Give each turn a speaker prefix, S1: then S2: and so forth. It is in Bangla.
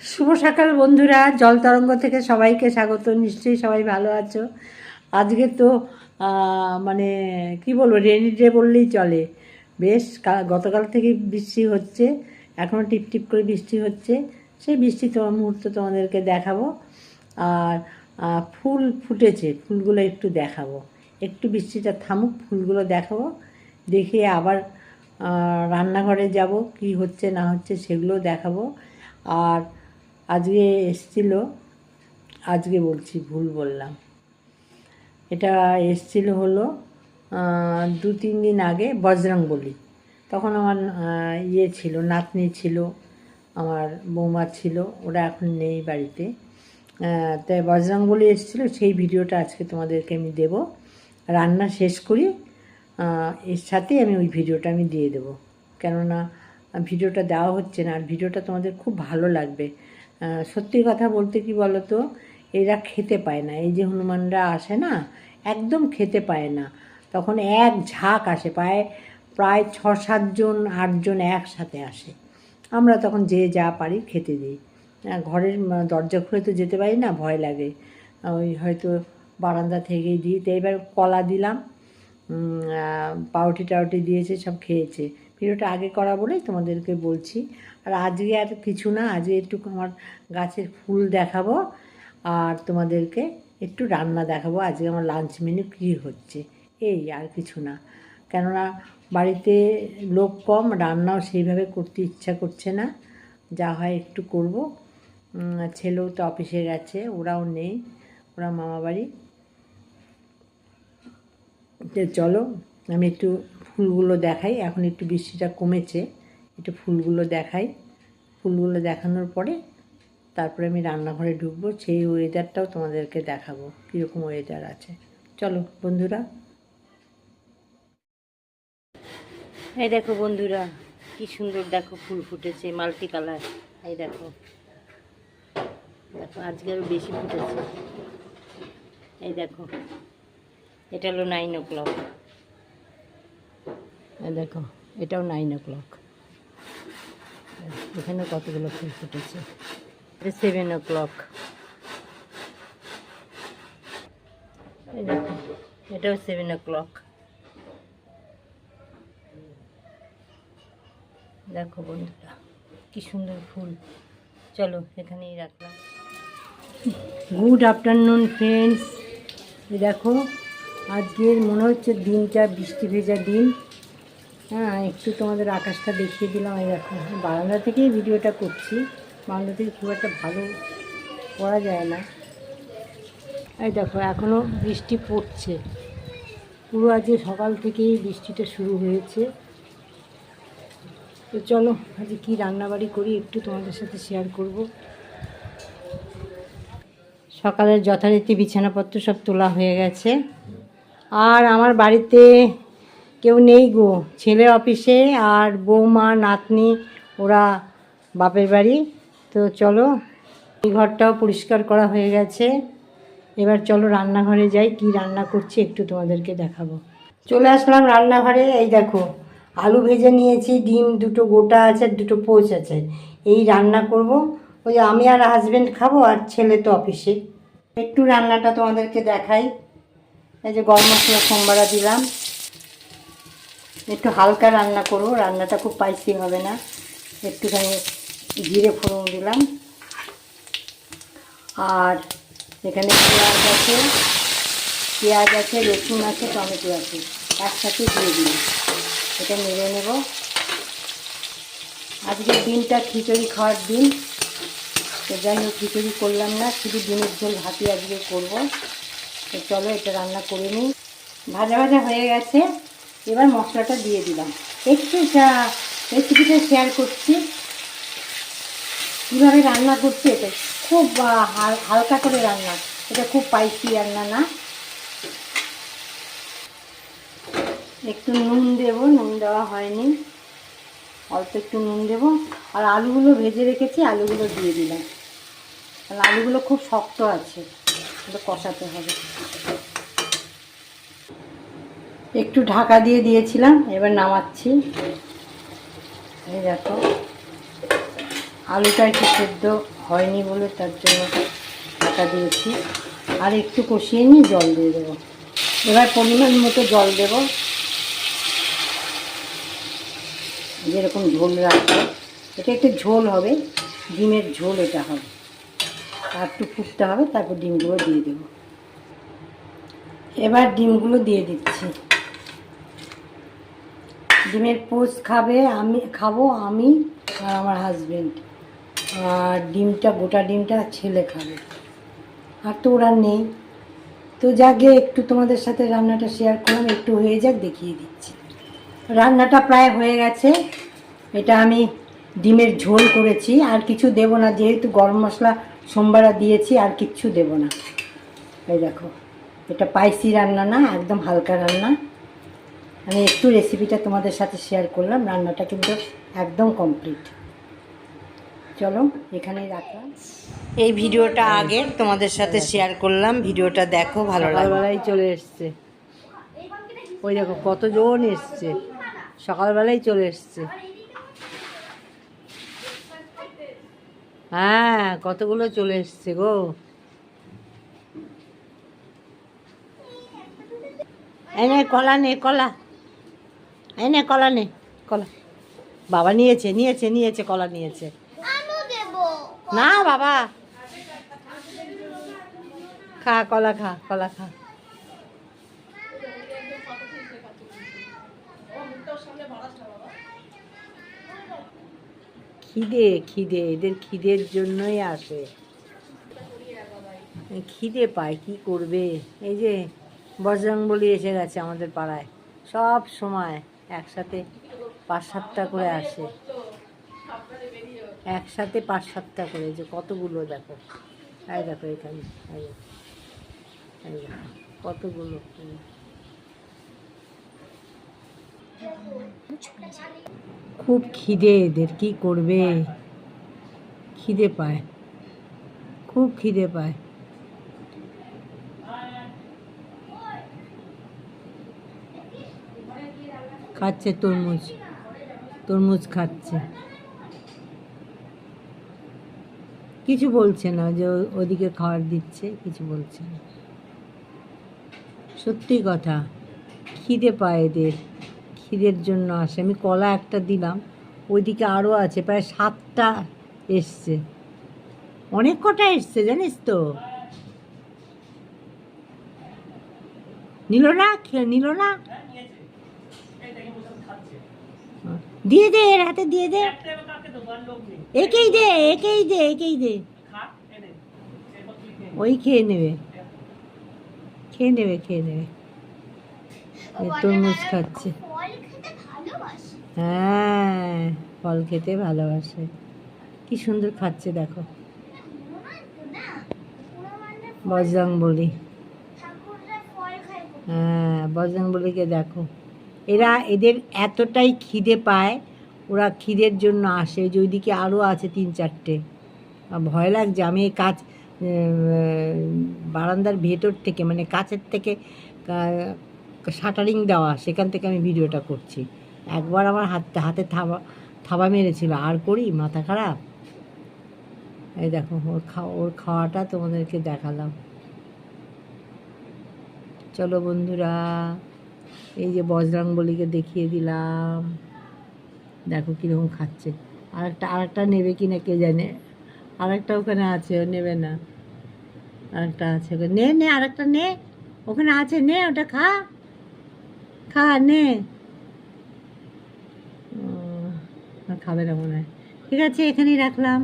S1: শুভ সকাল বন্ধুরা। জল তরঙ্গ থেকে সবাইকে স্বাগত। নিশ্চয়ই সবাই ভালো আছো। আজকে তো মানে কি বলব রেনি ডে বললেই চলে। বেশ গতকাল থেকে বৃষ্টি হচ্ছে। এখনও টিপ টিপ করে বৃষ্টি হচ্ছে। সেই বৃষ্টি তোমার মুহূর্ত তোমাদেরকে দেখাবো। আর ফুল ফুটেছে। ফুলগুলো একটু দেখাবো। একটু বৃষ্টিটা থামুক, ফুলগুলো দেখাবো। দেখে আবার রান্নাঘরে যাব, কি হচ্ছে না হচ্ছে সেগুলো দেখাবো। আর আজকে এসছিল, আজকে বলছি ভুল বললাম। এটা এসছিল হলো দু তিন দিন আগে বজরং বলি। তখন আমার ইয়ে ছিল, নাতনি ছিল, আমার বৌমা ছিল, ওরা এখন নেই বাড়িতে। তাই বজরং বলি এসেছিল, সেই ভিডিওটা আজকে তোমাদেরকে আমি দেব। রান্না শেষ করি এর সাথেই আমি ওই ভিডিওটা আমি দিয়ে দেবো। কেননা, ভিডিওটা দেওয়া হচ্ছে না, আর ভিডিওটা তোমাদের খুব ভালো লাগবে। সত্যি কথা বলতে কি বলো তো এরা খেতে পায় না। এই যে হনুমানরা আসে না, একদম খেতে পায় না। তখন এক ঝাঁক আসে, প্রায় প্রায় ছ সাতজন আটজন একসাথে আসে। আমরা তখন যে যা পারি খেতে দিই। ঘরের দরজা খুলে তো যেতে পারি না, ভয় লাগে। ওই হয়তো বারান্দা থেকেই দিই। তো এবার কলা দিলাম। পাউটি টাউটি দিয়েছে, সব খেয়েছে। ভিডিওটা আগে করা বলেই তোমাদেরকে বলছি। আর আজকে আর কিছু না, আজকে একটু আমার গাছের ফুল দেখাবো আর তোমাদেরকে একটু রান্না দেখাবো। আজকে আমার লাঞ্চ মেনু কী হচ্ছে। এই আর কিছু না। কেননা বাড়িতে লোক কম, রান্নাও সেইভাবে করতে ইচ্ছা করছে না। যা হয় একটু করব। ছেলেও তো অফিসে গেছে, ওরাও নেই, ওরা মামা বাড়ি তো চলো, আমি একটু ফুলগুলো দেখাই। এখন একটু বৃষ্টিটা কমেছে, একটু ফুলগুলো দেখাই। ফুলগুলো দেখানোর পরে তারপরে আমি রান্নাঘরে ঢুকবো, সেই ওয়েদারটাও তোমাদেরকে দেখাবো, কীরকম ওয়েদার আছে। চলো, বন্ধুরা। এই দেখো বন্ধুরা, কি সুন্দর দেখো ফুল ফুটেছে, মাল্টি কালার। এই দেখো। দেখো, আজকে আরও বেশি ফুটেছে। এই দেখো। এটা হলো নাইন ও ক্লক দেখো, এটাও নাইন ও ক্লক এখানে কতগুলো ফুল ফুটেছে? এটা সেভেন ও ক্লক এটাও সেভেন ও ক্লক দেখো বন্ধুরা, কি সুন্দর ফুল। চলো, এখানেই রাখলাম। গুড আফটারনুন ফ্রেন্ডস দেখো আজকের মনে হচ্ছে দিনটা বৃষ্টি ভেজা দিন। হ্যাঁ একটু তোমাদের আকাশটা দেখিয়ে দিলাম, এই দেখো, বারান্দা থেকেই ভিডিওটা করছি। বারান্দা থেকে খুব একটা ভালো করা যায় না। এই দেখো এখনও বৃষ্টি পড়ছে। পুরো আজকে সকাল থেকেই বৃষ্টিটা শুরু হয়েছে। তো চলো, আজকে কী রান্নাবাড়ি করি একটু তোমাদের সাথে শেয়ার করব। সকালের যথারীতি বিছানাপত্র সব তোলা হয়ে গেছে। আর আমার বাড়িতে কেউ নেই গো। ছেলে অফিসে আর বৌমা, নাতনি, ওরা বাপের বাড়ি। তো চলো, এই ঘরটাও পরিষ্কার করা হয়ে গেছে। এবার চলো রান্নাঘরে যাই, কি রান্না করছি একটু তোমাদেরকে দেখাবো। চলে আসলাম রান্নাঘরে, এই দেখো, আলু ভেজে নিয়েছি, ডিম, দুটো গোটা আছে আর দুটো পোচ আছে। এই রান্না করব। ওই আমি আর হাজব্যান্ড খাব আর ছেলে তো অফিসে। একটু রান্নাটা তোমাদেরকে দেখাই। এই যে গরম মশলা সোমবারা দিলাম। একটু হালকা রান্না করব, রান্নাটা খুব স্পাইসি হবে না। একটুখানি জিরে ফোড়ন দিলাম। আর এখানে পেঁয়াজ আছে পেঁয়াজ আছে, রসুন আছে, টমেটো আছে। একসাথে দিয়ে দিই এটা নেড়ে নেব। আজকে দিনটা খিচুড়ি খাওয়ার দিন। তো যাই হোক, খিচুড়ি করলাম না, শুধু ডিমের ঝোল ভাতি আজকে করব। তো চলো এটা রান্না করে নিই। ভাজা ভাজা হয়ে গেছে। এবার মশলাটা দিয়ে দিলাম। একটু রেসিপিটা শেয়ার করছি। কীভাবে রান্না করছি এটা? খুব হালকা করে রান্না। এটা খুব পাইসি রান্না না। একটু নুন দেবো। নুন দেওয়া হয়নি। অল্প একটু নুন দেবো। আর আলুগুলো ভেজে রেখেছি। আলুগুলো দিয়ে দিলাম। কারণ আলুগুলো খুব শক্ত আছে। কষাতে হবে। একটু ঢাকা দিয়ে দিয়েছিলাম, এবার নামাচ্ছি। এই দেখো, আলুটা একটু সেদ্ধ হয়নি বলে তার জন্য ঢাকা দিয়েছি। আর একটু কষিয়ে নিয়ে জল দিয়ে দেবো। এবার পরিমাণ মতো জল দেব। যেরকম ঝোল রাখব। এটা একটু ঝোল হবে, ডিমের ঝোল এটা হবে। আর একটু ফুটতে হবে, তারপর ডিমগুলো দিয়ে দেবো। এবার ডিমগুলো দিয়ে দিচ্ছি। ডিমের পোস্ট খাবে, আমি খাব আমি আর আমার হাজব্যান্ড আর ডিমটা, গোটা ডিমটা ছেলে খাবে। আর তো ওরা নেই। তো যাকে একটু তোমাদের সাথে রান্নাটা শেয়ার করলাম, একটু হয়ে যাক, দেখিয়ে দিচ্ছি। রান্নাটা প্রায় হয়ে গেছে। এটা আমি ডিমের ঝোল করেছি, আর কিছু দেব না, যেহেতু গরম মশলা সোমবারা দিয়েছি আর কিচ্ছু দেব না। এই দেখো এটা পাইসি রান্না না একদম হালকা রান্না। আমি একটু রেসিপিটা তোমাদের সাথে শেয়ার করলাম রান্নাটা কিন্তু একদম কমপ্লিট চলো এখানেই রাখলাম। এই ভিডিওটা আগে তোমাদের সাথে শেয়ার করলাম ভিডিওটা দেখো ভালো সকালবেলায় চলে এসছে। ওই দেখো কতজন এসছে। সকালবেলায় চলে এসছে। হ্যাঁ কতগুলো চলে এসছে গো। এই নে কলা নে কলা। এনে কলা নে কলা। বাবা নিয়েছে নিয়েছে নিয়েছে কলা নিয়েছে। না বাবা। খা কলা খা কলা খা। খিদে খিদে, এদের খিদের জন্যই আসে। খিদে পায়, কি করবে? এই যে বজরংবলী এসে গেছে আমাদের পাড়ায়। সব সময় একসাথে পাঁচ সাতটা করে আসে। একসাথে পাঁচ সাতটা করে যে কতগুলো দেখো। এই দেখো এখানে কতগুলো। খুব খিদে, এদের কি করবে? খিদে পায়। খুব খিদে পায়। খাচ্ছে তরমুজ। তরমুজ খাচ্ছে। কিছু বলছে না যে ওদিকে খাবার দিচ্ছে, কিছু বলছে না। সত্যি কথা, খিদে পায় এদের। খিদের জন্য আসে। আমি কলা একটা দিলাম, ওইদিকে আরও আছে, প্রায় সাতটা এসছে। অনেক কটা এসছে, জানিস তো? নিল না? নিল না? দিয়ে দে, এর হাতে দিয়ে দে। একেই দে একেই দে একেই দে। ওই খেয়ে নেবে। খেয়ে নেবে খেয়ে নেবে। তরমুজ খাচ্ছে। হ্যাঁ ফল খেতে ভালোবাসে। কি সুন্দর খাচ্ছে, দেখো। বজরং বলি হ্যাঁ বজরং বলিকে দেখো। এরা এদের এতটাই খিদে পায়, ওরা খিদের জন্য আসে। যে ওইদিকে আরও আছে তিন চারটে। ভয় লাগছে, আমি এই কাজ বারান্দার ভেতর থেকে মানে কাছের থেকে শাটারিং দেওয়া, সেখান থেকে আমি ভিডিওটা করছি। একবার আমার হাতে হাতে থাবা থাবা মেরেছিল। আর করি? মাথা খারাপ? এই দেখো, ওর খাওয়া ওর খাওয়াটা তোমাদেরকে দেখালাম। চলো বন্ধুরা, এই যে বজরাং বলিকে দেখিয়ে দিলাম। দেখো কীরকম খাচ্ছে। আর একটা আর একটা নেবে কি না কে জানে? আর একটা ওখানে আছে, ও নেবে না। আর একটা আছে ওখানে। নে নে, আরেকটা নে। ওখানে আছে, নে, ওটা খা। খা, নে উম, আর খাবে না মনে হয়। ঠিক আছে এখানেই রাখলাম।